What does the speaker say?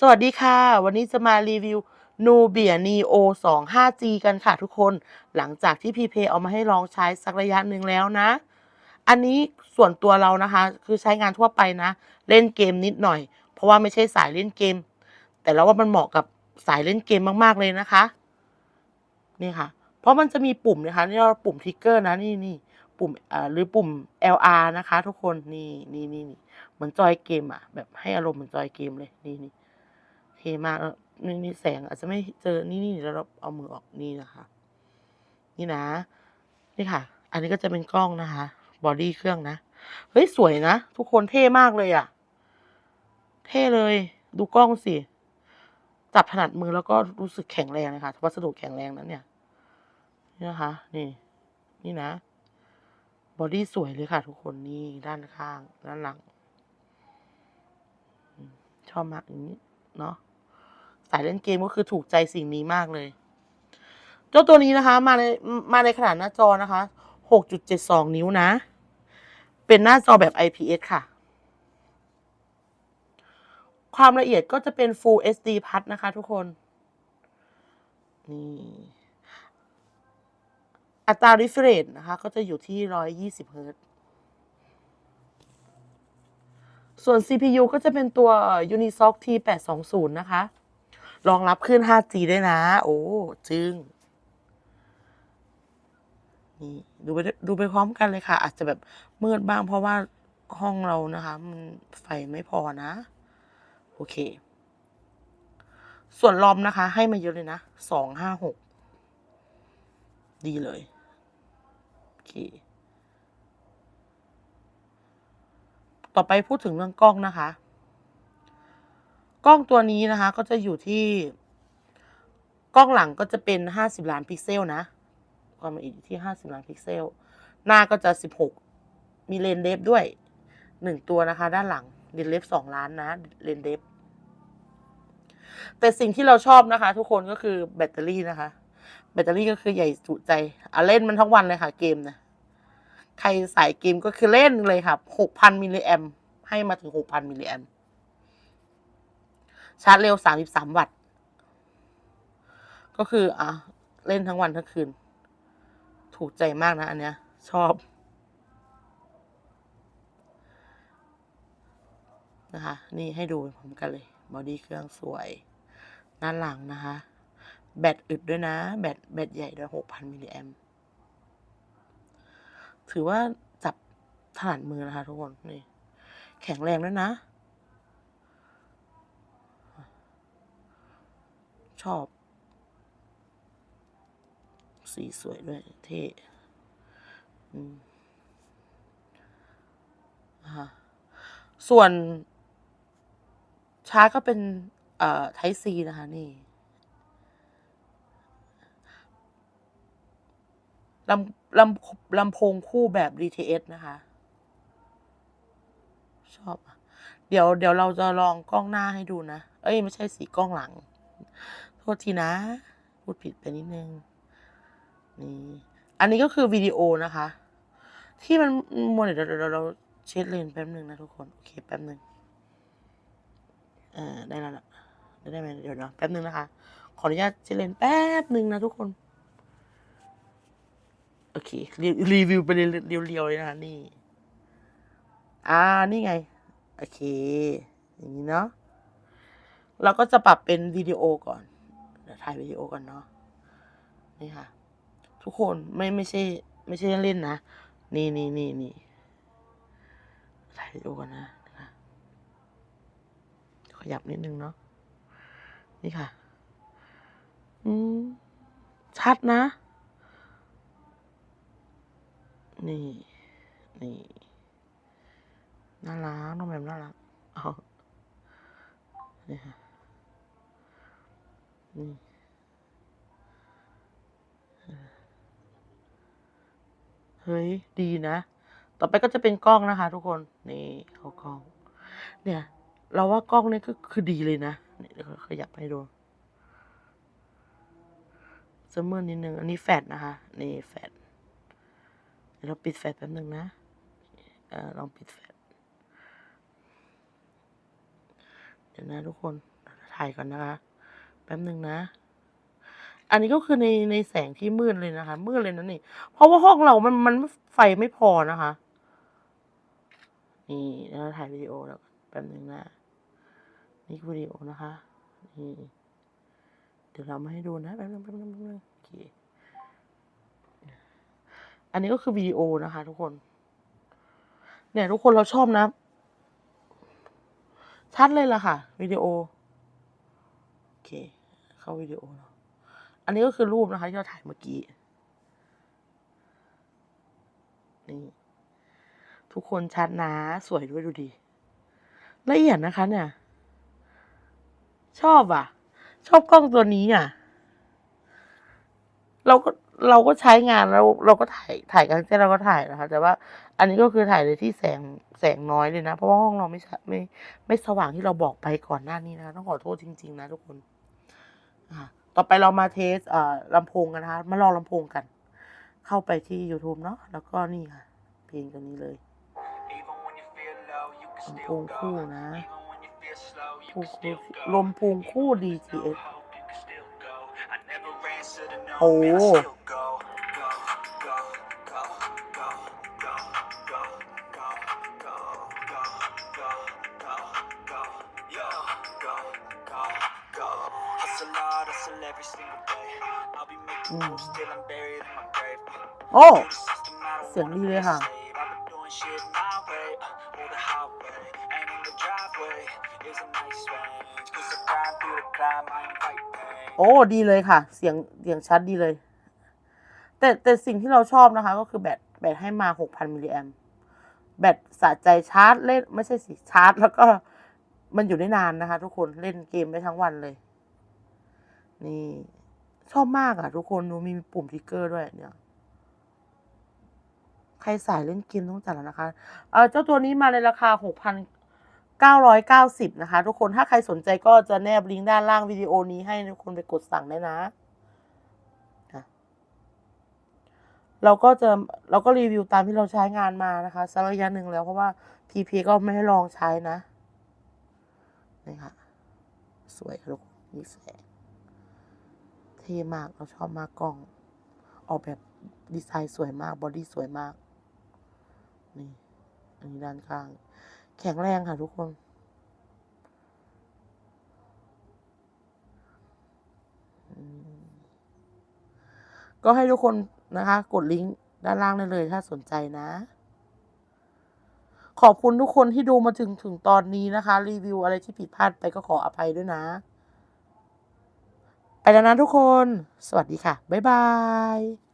สวัสดีค่ะ วันนี้จะมารีวิว Nubia Neo 2 5G กันค่ะทุกคน หลังจากที่พีเพเอามาให้ลองใช้สักระยะหนึ่งแล้วนะ อันนี้ส่วนตัวเรานะคะ คือใช้งานทั่วไปนะ เล่นเกมนิดหน่อย เพราะว่าไม่ใช่สายเล่นเกม แต่เราว่ามันเหมาะกับสายเล่นเกมมากๆเลยนะคะ นี่ค่ะ เพราะมันจะมีปุ่มนะคะนี่เราปุ่มทิกเกอร์นะนี่นี่ปุ่มหรือปุ่ม LR นะคะ ทุกคนนี่นี่นี่นี่เหมือนจอยเกมอะ แบบให้อารมณ์เหมือนจอยเกมเลยนี่นี่ เทมากแล้วนี่นี่แสงอาจจะไม่เจอนี่นี่แล้วเราเอามือออกนี่นะคะ นี่นะ นี่ค่ะ อันนี้ก็จะเป็นกล้องนะคะ บอดี้เครื่องนะ เฮ้ย สวยนะ ทุกคนเท่มากเลยอะ่ะ เท่เลย ดูกล้องสิ จับถนัดมือแล้วก็รู้สึกแข็งแรงเลยค่ะวัสดุแข็งแรงนั้นเนี่ย นี่นะคะ นี่ นี่นะ บอดี้สวยเลยค่ะ ทุกคนนี่ด้านข้าง ด้านหลัง ชอบมากอย่างนี้ เนาะ สายเล่นเกมก็คือถูกใจสิ่งนี้มากเลย เจ้าตัวนี้นะคะ มาในมาในขนาดหน้าจอนะคะ 6.72 นิ้วนะ เป็นหน้าจอแบบ IPS ค่ะ ความละเอียดก็จะเป็น Full HD Plus นะคะทุกคน นี่ อัตรา refresh นะคะ ก็จะอยู่ที่ 120 เฮิรตซ์ส่วน CPU ก็จะเป็นตัว Unisoc T820 นะคะ รองรับขึ้น 5G ได้นะ โอ้ จึงนี่ดูไปดูไปพร้อมกันเลยค่ะ อาจจะแบบมืดบ้างเพราะว่าห้องเรานะคะ มันไฟไม่พอนะ โอเค ส่วนลอมนะคะ ให้มาเยอะเลยนะสองห้าหกดีเลย โอเค ต่อไปพูดถึงเรื่องกล้องนะคะ กล้องตัวนี้นะคะ ก็จะอยู่ที่ กล้องหลังก็จะเป็นห้าสิบล้านพิกเซลนะความละเอียดอยู่ที่ห้าสิบล้านพิกเซล หน้าก็จะสิบหกมีเลนเดฟด้วยหนึ่งตัวนะคะ ด้านหลังเลนเดฟสองล้านนะเลนเดฟแต่สิ่งที่เราชอบนะคะ ทุกคนก็คือแบตเตอรี่นะคะ แบตเตอรี่ก็คือใหญ่จุใจอะเล่นมันทั้งวันเลยค่ะเกมนะใครสายเกมก็คือเล่นเลยค่ะหกพันมิลลิแอมให้มาถึงหกพันมิลลิแอม ชาร์จเร็วสามสิบสามวัตต์ ก็คือ อะ เล่นทั้งวันทั้งคืน ถูกใจมากนะ อันเนี้ย ชอบ นะคะ นี่ให้ดูพร้อมกันเลย บอดี้เครื่องสวยด้านหลังนะคะ แบตอึดด้วยนะ แบตแบตใหญ่ด้วยหกพันมิลลิแอมถือว่าจับถนัดมือนะคะทุกคน นี่ แข็งแรงด้วยนะ ชอบ สีสวยด้วยเท่ส่วนชาร์จก็เป็นเอ่อ Type C นะคะนี่ลำลำลำโพงคู่แบบ DTS นะคะ ชอบ เดี๋ยวเดี๋ยวเราจะลองกล้องหน้าให้ดูนะ เอ้ย ไม่ใช่สีกล้องหลัง ษทีนะ พูดผิดไปนิดนึง นี่ อันนี้ก็คือวิดีโอนะคะ ที่มันมัวเดี๋ยวเดี๋ยวเราเช็ดเลนแป๊บหนึ่งนะทุกคน โอเคแป๊บหนึ่งอ่าได้แล้วล่ะได้ได้ไหมเดี๋ยวนะแป๊บหนึ่งนะคะ ขออนุญาตเช็ดเลนแป๊บหนึ่งนะทุกคน โอเค รีวิวไปเรียวๆเลยนะคะนี่ อ่า นี่ไง โอเค อย่างนี้เนาะเราก็จะปรับเป็นวิดีโอก่อน ถ่ายวิดีโอก่อนเนาะนี่ค่ะ ทุกคนไม่ไม่ใช่ ไม่ใช่เล่นนะ นี่นี่นี่นี่ถ่ายวิดีโอก่อนนะขยับนิดนึงเนาะนี่ค่ะ อืมชัดนะ นี่ นี่ น่ารักน้องแมมน่ารักเอานี่ค่ะ นี่ ฮ้ย ดีนะ ต่อไปก็จะเป็นกล้องนะคะ ทุกคน นี่เขากล้อง เนี่ย เราว่ากล้องนี่ก็คือดีเลยนะนี่ยขยับให้ดูเซมเมอร์นิดนึง อันนี้แฟดนะคะ นี่แฟดเดี๋ยวเราปิดแฟดแป๊บนึงนะเออลองปิดแฟลชเดี๋ยวนะทุกคน ถ่ายถ่ายก่อนนะคะ แป๊บหนึ่งนะ อันนี้ก็คือในในแสงที่มืดเลยนะคะ มืดเลยนะนี่ เพราะว่าห้องเรามันมันไฟไม่พอนะคะ นี่เราถ่ายวิดีโอแล้วแป๊บหนึ่งนะนี่วิดีโอนะคะนี่เดี๋ยวเรามาให้ดูนะแป๊บนึงแป๊บนึงแป๊บนึงโอเคอันนี้ก็คือวิดีโอนะคะ ทุกคน เนี่ย ทุกคนเราชอบนะ ชัดเลยล่ะค่ะวิดีโอ โอเค เข้าวิดีโอเนาะ อันนี้ก็คือรูปนะคะที่เราถ่ายเมื่อกี้นี่ทุกคนชัดนะสวยด้วยดูดีละเอียดนะคะ เนี่ย ชอบอะ ชอบกล้องตัวนี้อะ เราก็เราก็ใช้งานเราเราก็ถ่ายถ่ายกลางแจ้งเราก็ถ่ายนะคะ แต่ว่า อันนี้ก็คือถ่ายในที่แสงแสงน้อยเลยนะ เพราะว่าห้องเราไม่ไม่ไม่สว่างที่เราบอกไปก่อนหน้านี้นะคะต้องขอโทษจริง ๆ นะทุกคนอ่า ต่อไปเรามาเทสเอ่อลำโพงกันนะคะมาลองลำโพงกัน เข้าไปที่ YouTube เนาะแล้วก็นี่ค่ะ เพลงตัวนี้เลยลำโพงคู่นะคู่คู่ลมโพงคู่ DTS โอ้ โอ้ เสียงดีเลยค่ะ โอ้ ดีเลยค่ะ เสียงเสียงชัดดีเลย แต่แต่สิ่งที่เราชอบนะคะ ก็คือแบตแบตให้มา 6,000 มิลลิแอมแบตสะใจชาร์จเล่นไม่ใช่สิชาร์จ แล้วก็มันอยู่ได้นานนะคะ ทุกคนเล่นเกมได้ทั้งวันเลย นี่ ชอบมากอะทุกคนดูมีปุ่มทริกเกอร์ด้วยเนี่ย ใครสายเล่นเกมต้องจัดแล้วนะคะ เออเจ้าตัวนี้มาในราคา6,990นะคะ ทุกคนถ้าใครสนใจก็จะแนบลิงก์ด้านล่างวิดีโอนี้ให้ทุกคนไปกดสั่งได้นะเราก็จะเราก็รีวิวตามที่เราใช้งานมานะคะสักระยะหนึ่งแล้วเพราะว่า PP ก็ไม่ให้ลองใช้นะนี่ค่ะ สวยทุกคนมีแสง ท่มาก เราชอบมากกล้อง ออกแบบดีไซน์สวยมาก บอดี้สวยมาก นี่ อันนี้ด้านข้าง แข็งแรงค่ะทุกคน ก็ให้ทุกคนนะคะ กดลิงก์ด้านล่างได้เลยถ้าสนใจนะ ขอบคุณทุกคนที่ดูมาถึงถึงตอนนี้นะคะ รีวิวอะไรที่ผิดพลาดไปก็ขออภัยด้วยนะ แล้วนะทุกคน สวัสดีค่ะ บ๊ายบาย